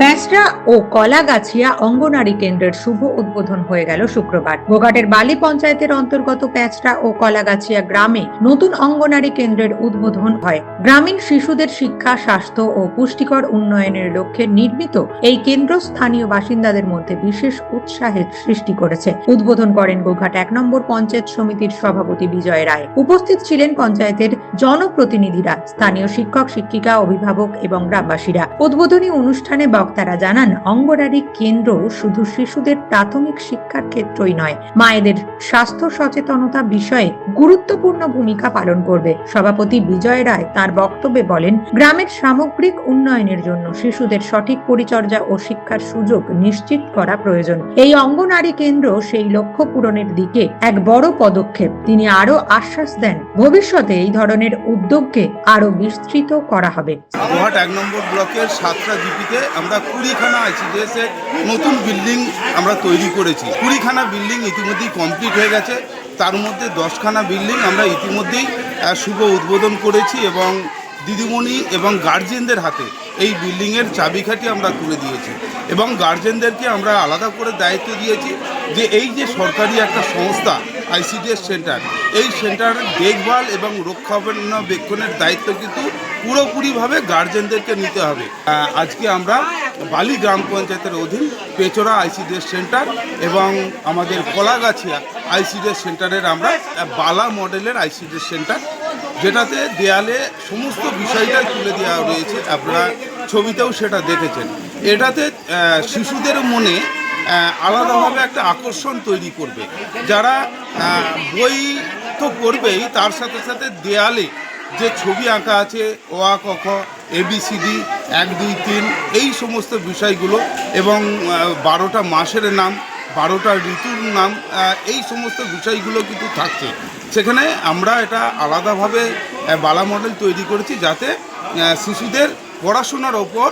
প্যাঁচড়া ও কলাগাছিয়া অঙ্গনারী কেন্দ্রের শুভ উদ্বোধন হয়ে গেল শুক্রবার। গোঘাটের বালি পঞ্চায়েতের অন্তর্গত প্যাঁচড়া ও কলাগাছিয়া গ্রামে নতুন অঙ্গনারী কেন্দ্রের উদ্বোধন হয়। গ্রামীণ শিশুদের শিক্ষা, স্বাস্থ্য ও পুষ্টিকর উন্নয়নের লক্ষ্যে নির্মিত এই কেন্দ্র স্থানীয় বাসিন্দাদের মধ্যে বিশেষ উৎসাহের সৃষ্টি করেছে। উদ্বোধন করেন গোঘাট এক নম্বর পঞ্চায়েত সমিতির সভাপতি বিজয় রায়। উপস্থিত ছিলেন পঞ্চায়েতের জনপ্রতিনিধিরা, স্থানীয় শিক্ষক, শিক্ষিকা, অভিভাবক এবং গ্রামবাসীরা। উদ্বোধনী অনুষ্ঠানে বক্তারা জানান অঙ্গনারী কেন্দ্র শুধু শিশুদের প্রাথমিক শিক্ষার ক্ষেত্রই নয়, মায়েদের স্বাস্থ্য সচেতনতা বিষয়ে গুরুত্বপূর্ণ ভূমিকা পালন করবে। সভাপতি বিজয় রায় তার বক্তব্যে বলেন, গ্রামের সামগ্রিক উন্নয়নের জন্য শিশুদের সঠিক পরিচর্যা ও শিক্ষার সুযোগ নিশ্চিত করা প্রয়োজন। এই অঙ্গনারী কেন্দ্র সেই লক্ষ্য পূরণের দিকে এক বড় পদক্ষেপ। তিনি আরও আশ্বাস দেন, ভবিষ্যতে এই ধরনের উদ্যোগকে আরও বিস্তৃত করা হবে। এক নম্বর ব্লকের সাতটা জিপিতে আমরা কুড়িখানা আইসিডিএস নতুন বিল্ডিং আমরা তৈরি করেছি। কুড়িখানা বিল্ডিং ইতিমধ্যেই কমপ্লিট হয়ে গেছে। তার মধ্যে দশখানা বিল্ডিং আমরা ইতিমধ্যেই শুভ উদ্বোধন করেছি এবং দিদিমণি এবং গার্জেনদের হাতে এই বিল্ডিংয়ের চাবিকাঠি আমরা তুলে দিয়েছি। এবং গার্জেনদেরকে আমরা আলাদা করে দায়িত্ব দিয়েছি যে এই যে সরকারি একটা সংস্থা, আইসিডিএস সেন্টার, এই সেন্টারের দেখভাল এবং রক্ষণাবেক্ষণের দায়িত্ব কিন্তু পুরোপুরিভাবে গার্জেনদেরকে নিতে হবে। আজকে আমরা বালি গ্রাম পঞ্চায়েতের অধীন পেচোরা আইসিডিএস সেন্টার এবং আমাদের কলাগাছিয়া আইসিডিএস সেন্টারের আমরা বালা মডেলের আইসিডিএস সেন্টার, যেটাতে দেয়ালে সমস্ত বিষয়টাই তুলে দেওয়া রয়েছে, আপনারা ছবিতেও সেটা দেখেছেন। এটাতে শিশুদের মনে আলাদাভাবে একটা আকর্ষণ তৈরি করবে। যারা বই তো পড়বেই, তার সাথে সাথে দেয়ালে যে ছবি আঁকা আছে, ও আ ক খ এবিসিডি এক, দুই, তিন, এই সমস্ত বিষয়গুলো এবং বারোটা মাসের নাম, বারোটা ঋতুর নাম এই সমস্ত বিষয়গুলো কিন্তু থাকছে। সেখানে আমরা এটা আলাদাভাবে বালা মডেল তৈরি করেছি যাতে শিশুদের পড়াশোনার ওপর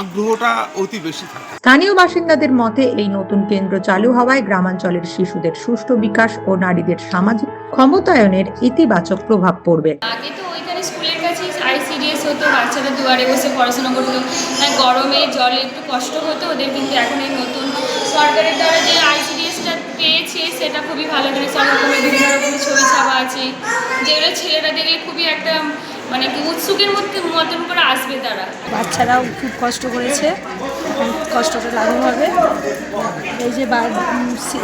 আগ্রহটা অতি বেশি থাকে। স্থানীয় বাসিন্দাদের মতে এই নতুন কেন্দ্র চালু হওয়ায় গ্রামাঞ্চলের শিশুদের সুষ্ঠু বিকাশ ও নারীদের সামাজিক ক্ষমতায়নের ইতিবাচক প্রভাব পড়বে। আগে তো ওইখানে স্কুলের কাছে আইসিডিএস হতো বাচ্চারা দুয়ারে বসে পড়াশোনা করতো। হ্যাঁ, গরমে জলে একটু কষ্ট হতো ওদের কিন্তু এখন এই নতুন সরকারের দ্বারা যে আইসিডিএসটা পেয়েছে সেটা খুবই ভালো করে সব রকমের বিভিন্ন রকমের ছবি ছাপা আছে। যেগুলো ছেলেরা দেখলে খুবই একটা মানে উৎসুকের মধ্যে মতন করে আসবে তারা। বাচ্চারাও খুব কষ্ট করেছে কষ্টটা লাঘব হবে। এই যে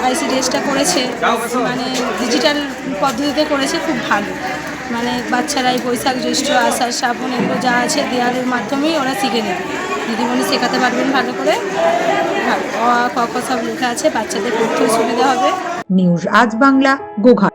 আইসিডিএসটা করেছে মানে ডিজিটাল পদ্ধতিতে করেছে খুব ভালো। মানে বাচ্চারা এই বৈশাখ জ্যৈষ্ঠ আষাঢ় শ্রাবণ এগুলো যা আছে দেয়ালের মাধ্যমেই ওরা শিখে নেবে। দিদিমণি শেখাতে পারবেন ভালো করে। আর অ আ ক সব লেখা আছে বাচ্চাদের পড়তেও সুবিধা হবে। নিউজ আজ বাংলা গোঘাট